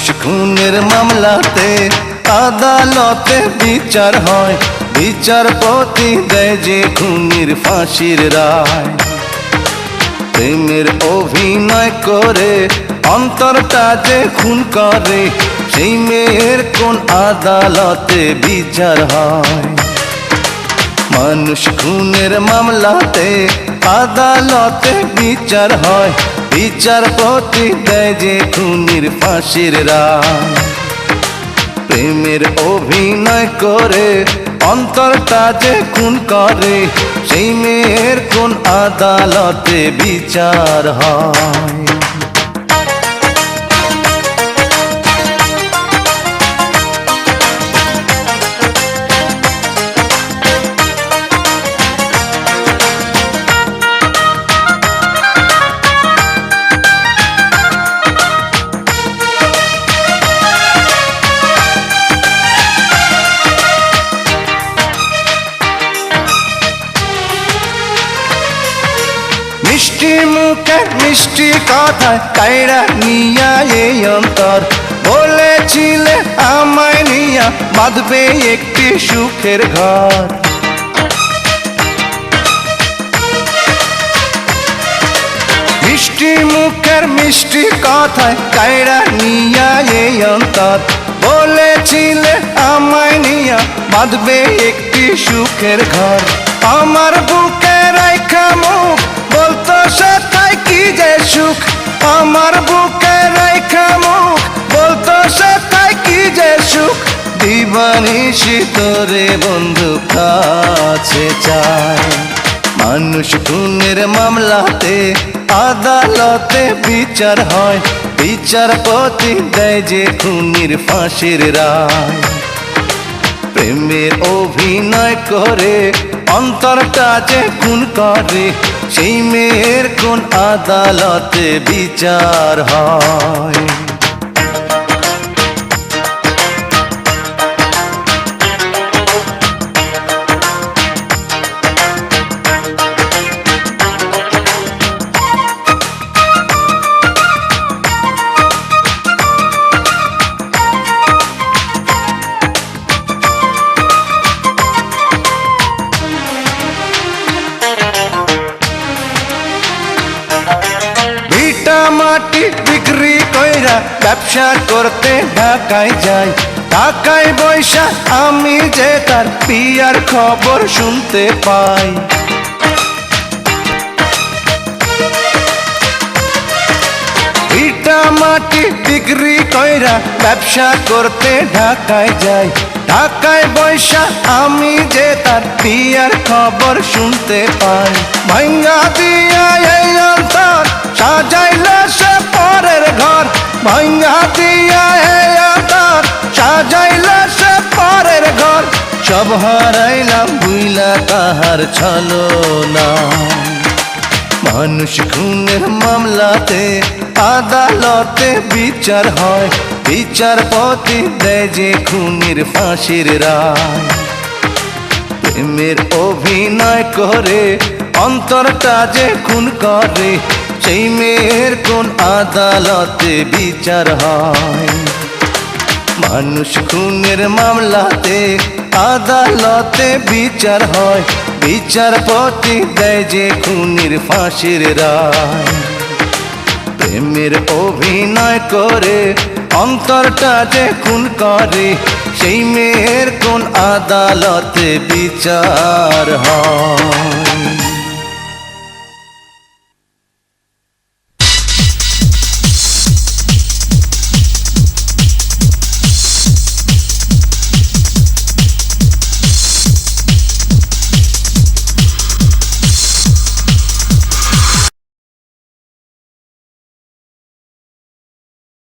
খুনের মামলাতে আদালতে বিচার হয়। বিচারপতি দেয় যে খুনির ফাঁসির রায়। প্রেমের অভিনয় করে অন্তরটা যে খুন করে, সেই মেয়ের কোন আদালতে বিচার হয়? মানুষ খুনের মামলাতে আদালতে বিচার হয়। বিচারপতি দেয় যে খুনির ফাঁসির রায়। প্রেমের অভিনয় করে অন্তরটা যে খুন করে, সেই মেয়ের কোন আদালতে বিচার হয়? মিষ্টি মুখে মিষ্টি কথায় কাইরা নিয়া এই অন্তর। বলেছিলে আমায় নিয়া বাঁধবে একটি সুখের ঘর। মিষ্টি মুখের মিষ্টি কথায় কাইরা নিয়া এই অন্তর। বলেছিলে আমায় নিয়া বাঁধবে একটি সুখের ঘর। আমার বুকে রাইখা মুখ বলতো সেটাই কি যে সুখ? আমার বুকে রাইখা মুখ বলতো সেটাই কি যে সুখ? দিবানিশি তোরে বন্ধু কাছে চায়। মানুষ খুনের মামলাতে আদালতে বিচার হয়। বিচারপতি দেয় যে খুনির ফাঁসির রায়। প্রেমের অভিনয় করে অন্তরটা যে খুন করে সেই মেয়ের কোন আদালতে বিচার হয়? বিক্রি কইরা ব্যবসা করতে ঢাকায় যাই। ঢাকায় বৈশা আমি যে তার পিয়ার খবর শুনতে পাই। মাটি বিক্রি কইরা ব্যবসা করতে ঢাকায় যাই। ঢাকায় বৈশা আমি যে তার পিয়ার খবর শুনতে পাই। ভাঙ্গা দিয়া এই অন্তর, সাজাইল সে পরের ঘর। ভাঙ্গা দিয়া এই অন্তর, সাজাইল সে পরের ঘর। সব হারাইলাম, বুইলা তাহার ছলো না মানুষ খুনের মামলাতে আদালতে বিচার হয়। বিচারপতি দেয় যে খুনির ফাঁসির রায়। প্রেমের অভিনয় করে, অন্তরটা যে খুন করে, সেই মেয়ের কোন আদালতে বিচার হয়? মানুষ খুনের মামলাতে আদালতে বিচার হয়। বিচারপতি দেয় যে খুনির ফাঁসির রায়। প্রেমের অভিনয় করে, অন্তরটা যে খুন করে, সেই মেয়ের কোন আদালতে বিচার হয়?